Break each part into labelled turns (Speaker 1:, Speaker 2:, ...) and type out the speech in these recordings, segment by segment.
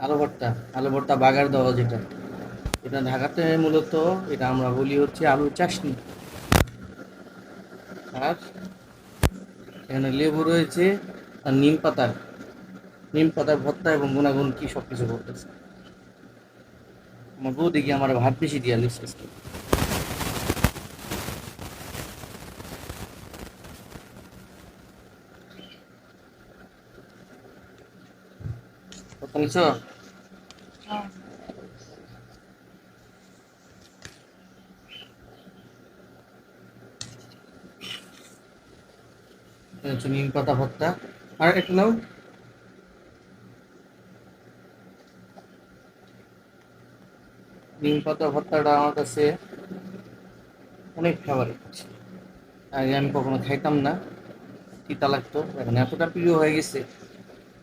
Speaker 1: আলু ভর্তা আলু ভর্তা বাগার দেওয়া যেটা। এটা ঢাকাতে মূলত, এটা আমরা বলি হচ্ছে আলু চাষনি আর এখানে লেবু রয়েছে আর নিম পাতার নিম পাতার ভর্তা এবং গুণাগুণ কি সব কিছু করতেছে আমার বউ দেখি আমার ভাত বেশি দিয়া লিখছে আজকে। কত নিছো এটা হচ্ছে নিম পাতা ভর্তা। আর একটু নাও। নিম পাতা ভর্তাটা আমার কাছে অনেক ফেভারিট আগে আমি কখনো খাইতাম না, তিতা লাগতো, এখন এতটা প্রিয় হয়ে গেছে।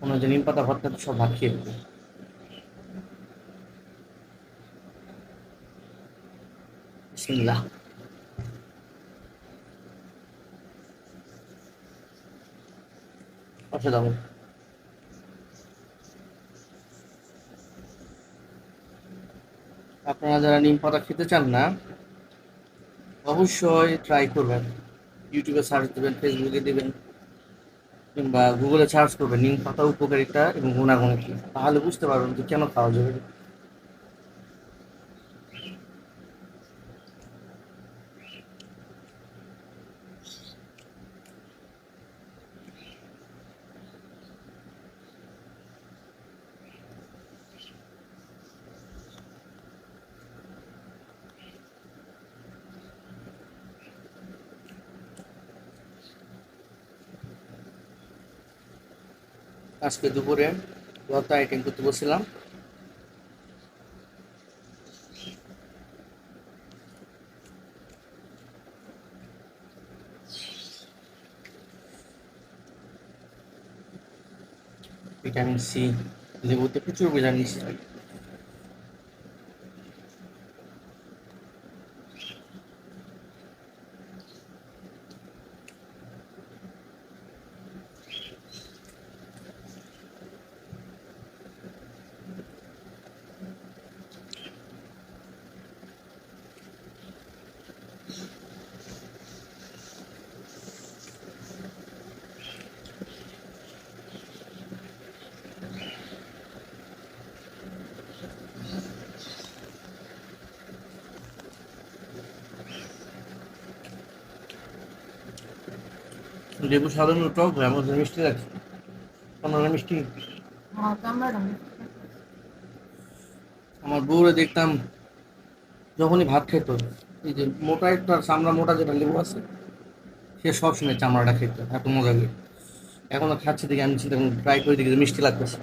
Speaker 1: মনে হচ্ছে নিম পাতা ভর্তা সব ভাত খেয়ে অসাধারণ আপনারা যারা নিম পাতা খেতে চান না, অবশ্যই ট্রাই করবেন। ইউটিউবে সার্চ দেবেন ফেসবুকে দেবেন। কিংবা গুগলে সার্চ করবেন, নিম পাতা উপকারিতা এবং গুণাগুণ কি, তাহলে বুঝতে পারবেন যে কেন খাওয়া যাবে আজকে দুপুরে ভর্তা আইটেম করতে বসছিলাম ভিটামিন সি লেবুতে প্রচুর ভিটামিন সি থাকে লেবু সাধারণ টক হয় আমার মিষ্টি লাগছে তোমার মিষ্টি আমার বউরে দেখতাম যখনই ভাত খেত এই যে মোটা একটা চামড়া মোটা যেটা লেবু আছে সে সব সময় চামড়াটা খেত এত মজা লাগে এখন খাচ্ছে দেখে আমি চিন্তা ট্রাই করে দেখি মিষ্টি লাগতেছে।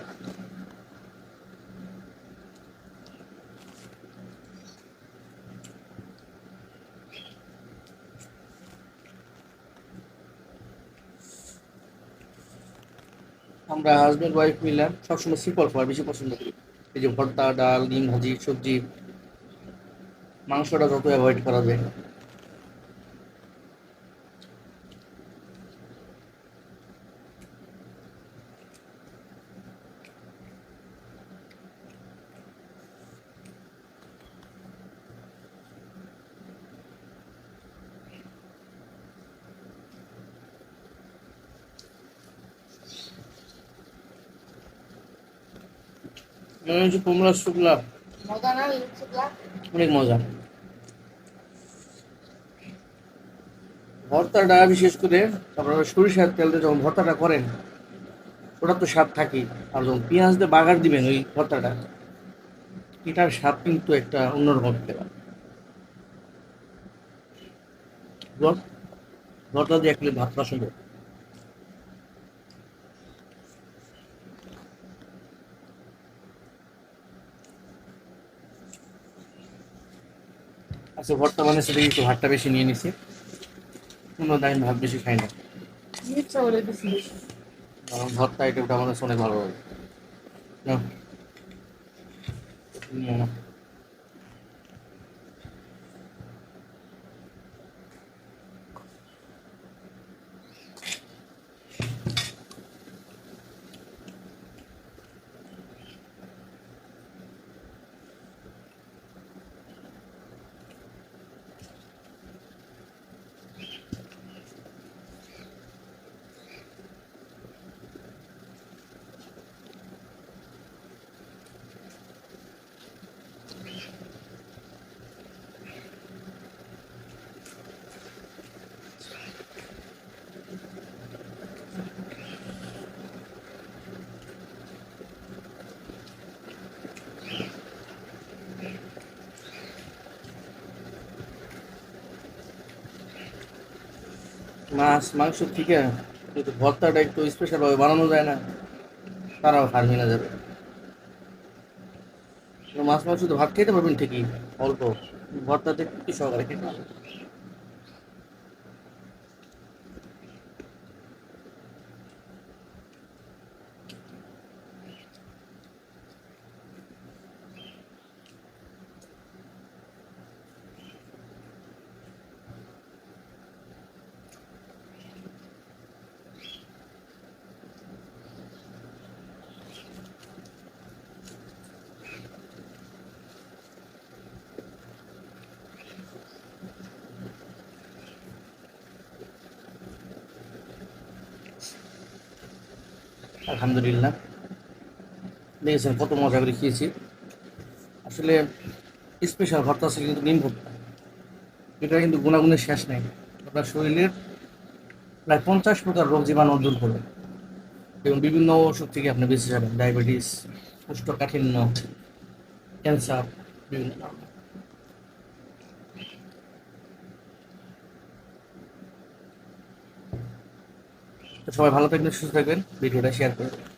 Speaker 1: আমরা হাজব্যান্ড ওয়াইফ মিলে সবসময় সিম্পল খাবার বেশি পছন্দ করি। এই যে ভর্তা, ডাল, ডিম, ভাজি, সবজি, মাংসটা যত অ্যাভয়েড করা যায়। মনে হচ্ছে কুমড়া শুকলা। অনেক মজা। ভর্তাটা বিশেষ করে আপনারা সরিষার তেল দিয়ে যখন ভর্তাটা করেন ওটা তো স্বাদ থাকেই আর যখন পেঁয়াজ দিয়ে বাগার দিবেন ওই ভর্তাটা এটার স্বাদ কিন্তু একটা অন্যরকম পেলাম ভর্তা দিয়ে এক ভাত খাওয়া সম্ভব। আচ্ছা বর্তমানে সেটা একটু ভাতটা বেশি নিয়ে নিছি? কোনো দাইন ভাত বেশি খাই না। কারণ ভর্তা আইটেমটা আমাদের অনেক ভালো লাগে। নাও। মাছ, মাংস ঠিক আছে কিন্তু ভর্তাটা একটু স্পেশালভাবে বানানো যায় না, তারাও হার মেনে যাবে। মাছ, মাংস তো ভাত খেতে পারবেন ঠিকই, অল্প। ভর্তাতে কি সহকারে খেতে আলহামদুলিল্লাহ। দেখেছেন কত মজা করে খেয়েছি। আসলে স্পেশাল ভর্তা আছে কিন্তু নিম ভর্তা। এটা কিন্তু গুণাগুণের শেষ নেই। আপনার শরীরের প্রায় পঞ্চাশ প্রকার রোগ জীবাণু দূর করবে। এবং বিভিন্ন ওষুধ থেকে আপনি বেঁচে যাবেন। ডায়াবেটিস কোষ্ঠকাঠিন্য ক্যান্সার, বিভিন্ন। ধরনের সবাই ভালো থাকবেন সুস্থ থাকবেন। ভিডিওটা শেয়ার করবেন